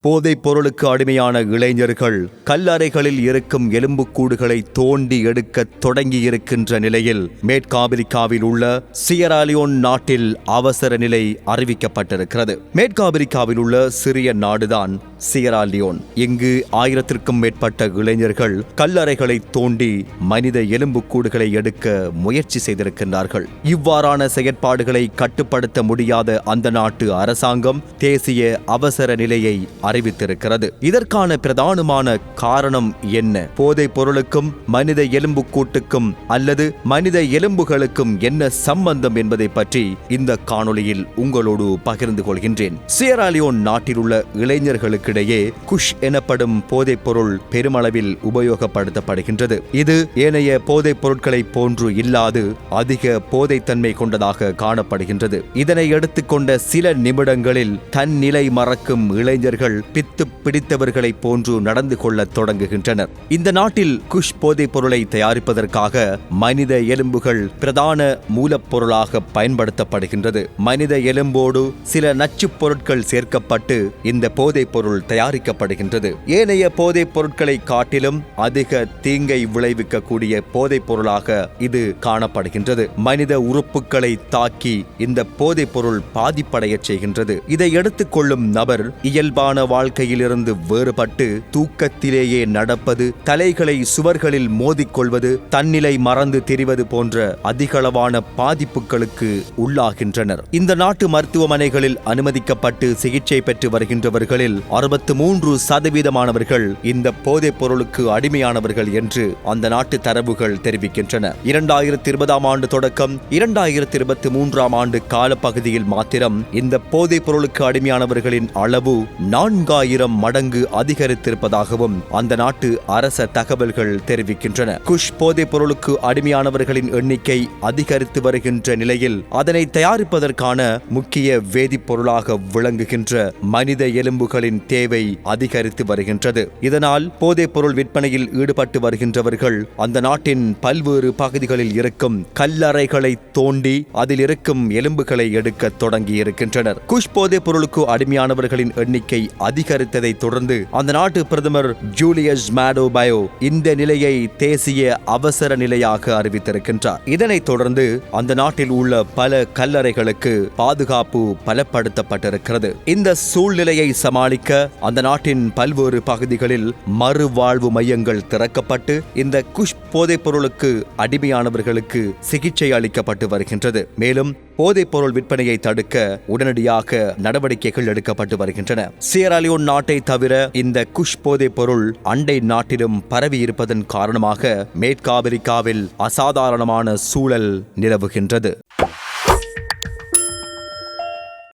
போதைப் பொருளுக்கு அடிமையான இளைஞர்கள் கல்லறைகளில் இருக்கும் எலும்புக்கூடுகளை தோண்டி எடுக்க தொடங்கியிருக்கின்ற நிலையில் மேற்காபிரிக்காவில் உள்ள சியராலியோன் நாட்டில் அவசர நிலை அறிவிக்கப்பட்டிருக்கிறது. மேற்காபிரிக்காவில் உள்ள சிறிய நாடுதான் சியராலியோன் இங்கு ஆயிரத்திற்கும் மேற்பட்ட இளைஞர்கள் கல்லறைகளை தோண்டி மனித எலும்புக்கூடுகளை எடுக்க முயற்சி செய்திருக்கின்றார்கள். இவ்வாறான செயற்பாடுகளை கட்டுப்படுத்த முடியாத அந்த நாட்டு அரசாங்கம் தேசிய அவசர நிலையை அறி அறிவித்திருக்கிறது. இதற்கான பிரதானமான காரணம் என்ன? போதைப் பொருளுக்கும் மனித எலும்புக்கூட்டுக்கும் அல்லது மனித எலும்புகளுக்கும் என்ன சம்பந்தம் என்பதை பற்றி இந்த காணொளியில் உங்களோடு பகிர்ந்து கொள்கின்றேன். சியராலியோன் நாட்டில் உள்ள இளைஞர்களுக்கிடையே குஷ் எனப்படும் போதைப் பொருள் பெருமளவில் உபயோகப்படுத்தப்படுகின்றது. இது ஏனைய போதைப் பொருட்களை போன்று இல்லாது அதிக போதைத்தன்மை கொண்டதாக காணப்படுகின்றது. இதனை எடுத்துக்கொண்ட சில நிமிடங்களில் தன் நிலை மறக்கும் இளைஞர்கள் பித்து பிடித்தவர்களை போன்று நடந்து கொள்ளத் தொடங்குகின்றனர். இந்த நாட்டில் குஷ் போதைப் பொருளை தயாரிப்பதற்காக மனித எலும்புகள் பிரதான மூலப்பொருளாக பயன்படுத்தப்படுகின்றது. மனித எலும்போடு சில நச்சுப் பொருட்கள் சேர்க்கப்பட்டு இந்த போதைப் பொருள் தயாரிக்கப்படுகின்றது. ஏனைய போதைப் பொருட்களை காட்டிலும் அதிக தீங்கை விளைவிக்கக்கூடிய போதைப் பொருளாக இது காணப்படுகின்றது. மனித உறுப்புகளை தாக்கி இந்த போதைப் பொருள் பாதிப்படையச் செய்கின்றது. இதை எடுத்துக்கொள்ளும் நபர் இயல்பான வாழ்க்கையிலிருந்து வேறுபட்டு தூக்கத்திலேயே நடப்பது தலைகளை சுவர்களில் மோதிக்கொள்வது தன்னிலை மறந்து தெரிவது போன்ற அதிகளவான பாதிப்புகளுக்கு உள்ளாகின்றனர். இந்த நாட்டு மருத்துவமனைகளில் அனுமதிக்கப்பட்டு சிகிச்சை பெற்று வருகின்றவர்களில் அறுபத்து மூன்று சதவீதமானவர்கள் இந்த போதைப் பொருளுக்கு அடிமையானவர்கள் என்று அந்த நாட்டு தரவுகள் தெரிவிக்கின்றன. இரண்டாயிரத்தி இருபதாம் ஆண்டு தொடக்கம் இரண்டாயிரத்தி இருபத்தி மூன்றாம் ஆண்டு காலப்பகுதியில் மாத்திரம் இந்த போதைப் பொருளுக்கு அடிமையானவர்களின் அளவு நான்கு நான்காயிரம் மடங்கு அதிகரித்திருப்பதாகவும் அந்த நாட்டு அரச தகவல்கள் தெரிவிக்கின்றன. குஷ் போதைப் பொருளுக்கு அடிமையானவர்களின் எண்ணிக்கை அதிகரித்து வருகின்ற நிலையில் அதனை தயாரிப்பதற்கான முக்கிய வேதிப்பொருளாக விளங்குகின்ற மனித எலும்புகளின் தேவை அதிகரித்து வருகின்றது. இதனால் போதைப் பொருள் விற்பனையில் ஈடுபட்டு வருகின்றவர்கள் அந்த நாட்டின் பல்வேறு பகுதிகளில் இருக்கும் கல்லறைகளை தோண்டி அதில் இருக்கும் எலும்புகளை எடுக்க தொடங்கி இருக்கின்றனர் குஷ் போதைப் பொருளுக்கு அடிமையானவர்களின் எண்ணிக்கை அதிகரித்ததை தொடர்ந்து அந்த நாட்டு பிரதமர் ஜூலியஸ் மேடோ பயோ இந்த நிலையை தேசிய அவசர நிலையாக அறிவித்திருக்கின்றார். இதனைத் தொடர்ந்து அந்த நாட்டில் உள்ள பல கல்லறைகளுக்கு பாதுகாப்பு பலப்படுத்தப்பட்டிருக்கிறது. இந்த சூழ்நிலையை சமாளிக்க அந்த நாட்டின் பல்வேறு பகுதிகளில் மறுவாழ்வு மையங்கள் திறக்கப்பட்டு இந்த குஷ் போதைப் பொருளுக்கு அடிமையானவர்களுக்கு சிகிச்சை அளிக்கப்பட்டு வருகின்றது. மேலும் போதைப் பொருள் விற்பனையை தடுக்க உடனடியாக நடவடிக்கைகள் எடுக்கப்பட்டு வருகின்றன. சியராலியோன் நாட்டை தவிர இந்த குஷ் போதைப் பொருள் அண்டை நாட்டிலும் பரவி இருப்பதன் காரணமாக மேற்காபிரிக்காவில் அசாதாரணமான சூழல் நிலவுகின்றது.